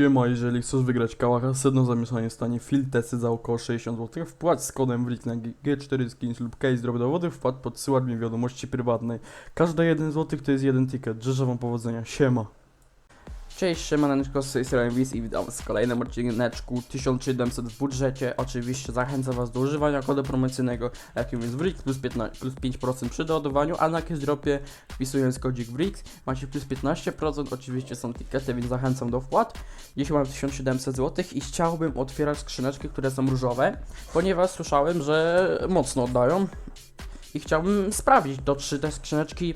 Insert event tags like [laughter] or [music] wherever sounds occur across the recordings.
Siema, jeżeli chcesz wygrać kałacha sedno zamieszanie stanie filtesy za około 60 zł, wpłać z kodem WRIC na G4 skins lub case drop dowody, wpłat podsyłać mi wiadomości prywatnej. Każde 1 zł to jest jeden ticket. Życzę wam powodzenia. Siema. Cześć, siemaneczko, z tej strony i witam w kolejnym odcineczku 1700 w budżecie. Oczywiście zachęcam was do używania kodu promocyjnego, jakim jest WRIX plus, 15, plus 5% przy doładowaniu, a na dropie wpisując kodzik WRIX macie plus 15%, oczywiście są tikety, więc zachęcam do wpłat. Dzisiaj mam 1700 zł i chciałbym otwierać skrzyneczki, które są różowe, ponieważ słyszałem, że mocno oddają i chciałbym sprawdzić to, czy te skrzyneczki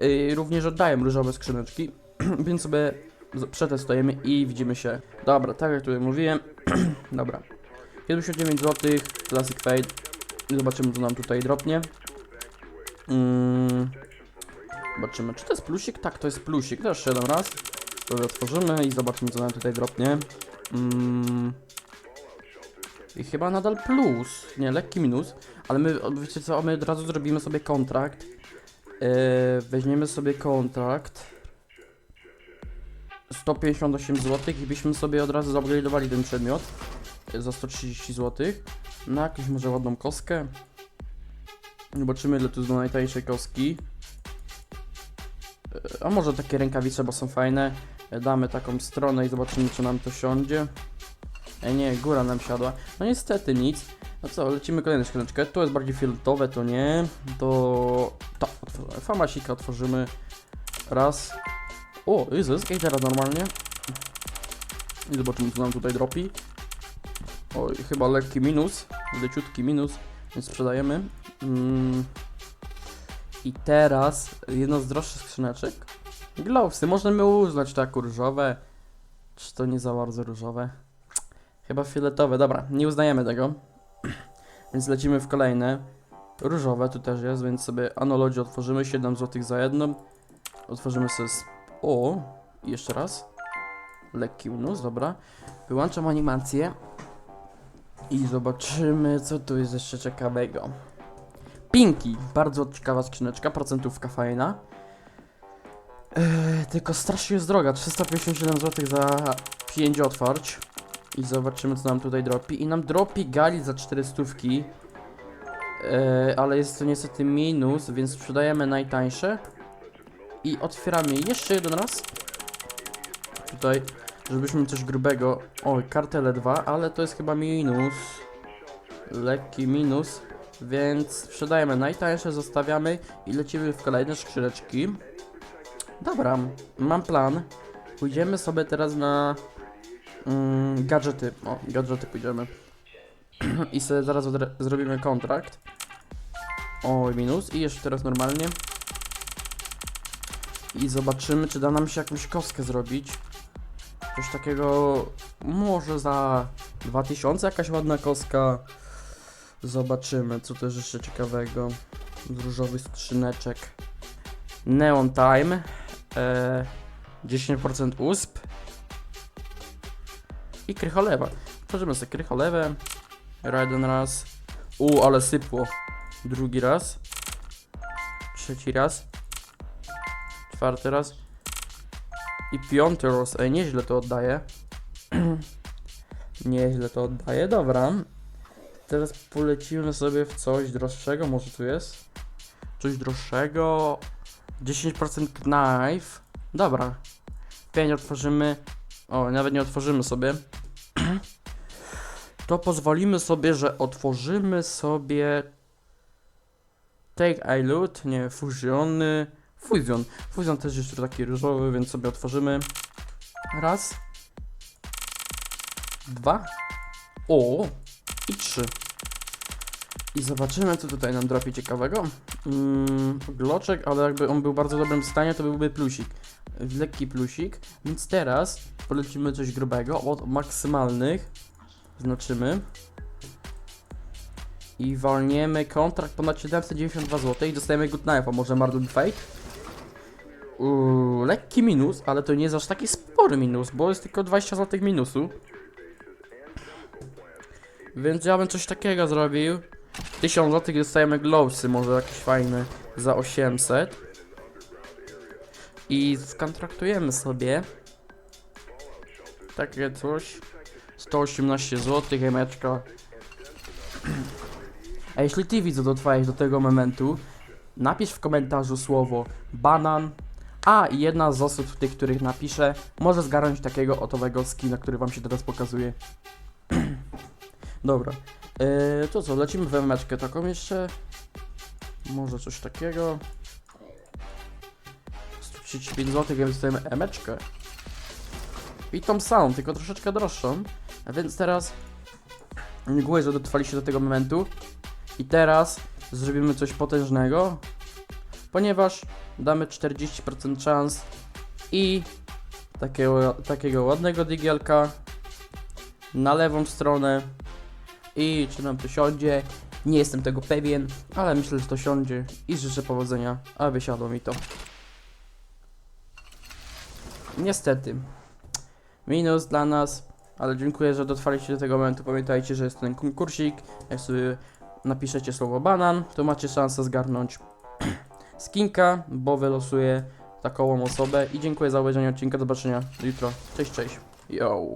yy, również oddają różowe skrzyneczki, [clears throat] więc sobie z- przetestujemy i widzimy się. Dobra, tak jak tutaj mówiłem. [clears throat] Dobra. 79 zł, Classic Fade. Zobaczymy, co nam tutaj dropnie. Mm. Zobaczymy, czy to jest plusik? Tak, to jest plusik. Też jeden raz. To otworzymy i zobaczymy, co nam tutaj dropnie. Mm. I chyba nadal plus. Nie, lekki minus. Ale my, wiecie co, my od razu zrobimy sobie kontrakt. Yy, weźmiemy sobie kontrakt. 158 zł i byśmy sobie od razu zupgrade'owali ten przedmiot e, za 130 zł na jakąś może ładną kostkę. Zobaczymy ile tu są najtańsze kostki. E, A może takie rękawice, bo są fajne. E, Damy taką stronę i zobaczymy czy nam to siądzie. E nie, góra nam siadła. No niestety nic. No co, lecimy kolejną szklaneczkę. To jest bardziej fioletowe, to nie. To... To, famasika otworzymy. Raz. O, jest zysk i teraz normalnie. I zobaczymy co nam tutaj dropi. Oj, chyba lekki minus, leciutki minus, więc sprzedajemy. Mm. I teraz jedno z droższych skrzyneczek. Glowsy, możemy uznać tak różowe. Czy to nie za bardzo różowe? Chyba fioletowe, dobra, nie uznajemy tego. [clears throat] Więc lecimy w kolejne. Różowe tu też jest, więc sobie Anology otworzymy, 7 zł za jedną. Otworzymy sobie o, jeszcze raz. Lekki minus, dobra. Wyłączam animację. I zobaczymy, co tu jest jeszcze ciekawego. Pinki, bardzo ciekawa skrzyneczka, procentówka fajna. Eee, tylko strasznie jest droga, 357 zł za 5 otwarć. I zobaczymy, co nam tutaj dropi. I nam dropi gali za 400. Eee, ale jest to niestety minus, więc sprzedajemy najtańsze. I otwieramy jeszcze jeden raz. Tutaj, żebyśmy coś grubego. Oj, kartele 2, ale to jest chyba minus. Lekki minus. Więc sprzedajemy najtańsze, zostawiamy i lecimy w kolejne skrzyneczki. Dobra, mam plan. Pójdziemy sobie teraz na mm, gadżety. O, gadżety pójdziemy. [clears throat] I sobie zaraz zrobimy kontrakt. Oj, minus. I jeszcze teraz normalnie. I zobaczymy, czy da nam się jakąś kostkę zrobić. Coś takiego może za 2000 jakaś ładna kostka. Zobaczymy, co też jeszcze ciekawego. Z skrzyneczek. Neon Time. E, 10% USP. I krycholewa. Tworzymy sobie krycholewę. Jeden raz. U, ale sypło. Drugi raz. Trzeci raz. Czwarty raz. I piąty raz. Ej, nieźle to oddaje. [clears throat] nieźle to oddaje, dobra. Teraz polecimy sobie w coś droższego, może tu jest? Coś droższego. 10% knife. Dobra. Pięć otworzymy. O, nawet nie otworzymy sobie. [clears throat] to pozwolimy sobie, że otworzymy sobie Take I Loot, nie, fuziony. Fuzion. Fuzion też jeszcze taki różowy, więc sobie otworzymy. Raz. Dwa. O. I trzy. I zobaczymy, co tutaj nam dropi ciekawego. Mm, gloczek, ale jakby on był w bardzo dobrym stanie, to byłby plusik. Lekki plusik. Więc teraz polecimy coś grubego od maksymalnych. Znaczymy. I walniemy kontrakt ponad 792 zł i dostajemy Good Knife, a może Marduk Fate? Uuu, lekki minus, ale to nie jest aż taki spory minus, bo jest tylko 20 zł minusu. Więc ja bym coś takiego zrobił. 1000 zł dostajemy glowsy, może jakieś fajne za 800. I skontraktujemy sobie takie coś. 118 zł, emeczka. A jeśli ty widzu dotrwałeś do tego momentu, napisz w komentarzu słowo banan, a jedna z osób, tych, których napiszę, może zgarnąć takiego otowego skina, który wam się teraz pokazuje. [clears throat] Dobra. Yy, to co, lecimy w emeczkę taką jeszcze. Może coś takiego. 135 zł, więc dostajemy emeczkę. I tą samą, tylko troszeczkę droższą. A więc teraz mgły, że dotrwaliście do tego momentu. I teraz zrobimy coś potężnego, ponieważ damy 40% szans i takiego, takiego ładnego digielka na lewą stronę i czy nam to siądzie, nie jestem tego pewien, ale myślę, że to siądzie i życzę powodzenia, a wysiadło mi to. Niestety, minus dla nas, ale dziękuję, że dotrwaliście do tego momentu. Pamiętajcie, że jest ten konkursik. Jak sobie napiszecie słowo banan, to macie szansę zgarnąć skinka, bo wylosuję taką osobę. I dziękuję za obejrzenie odcinka. Do zobaczenia jutro. Cześć, cześć. Yo.